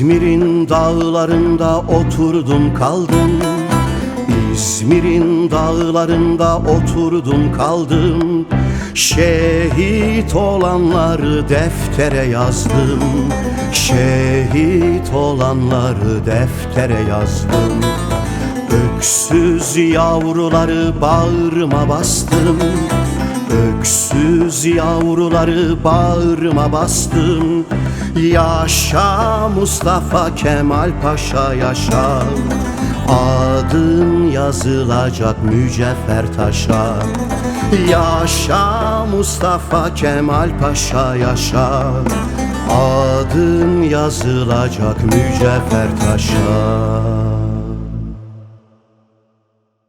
İzmir'in dağlarında oturdum kaldım. İzmir'in dağlarında oturdum kaldım. Şehit olanları deftere yazdım. Şehit olanları deftere yazdım. Öksüz yavruları bağrıma bastım Öksüz yavruları bağrıma bastım. Yaşa Mustafa Kemal Paşa yaşa. Adın yazılacak mücevher taşa. Yaşa Mustafa Kemal Paşa yaşa. Adın yazılacak mücevher taşa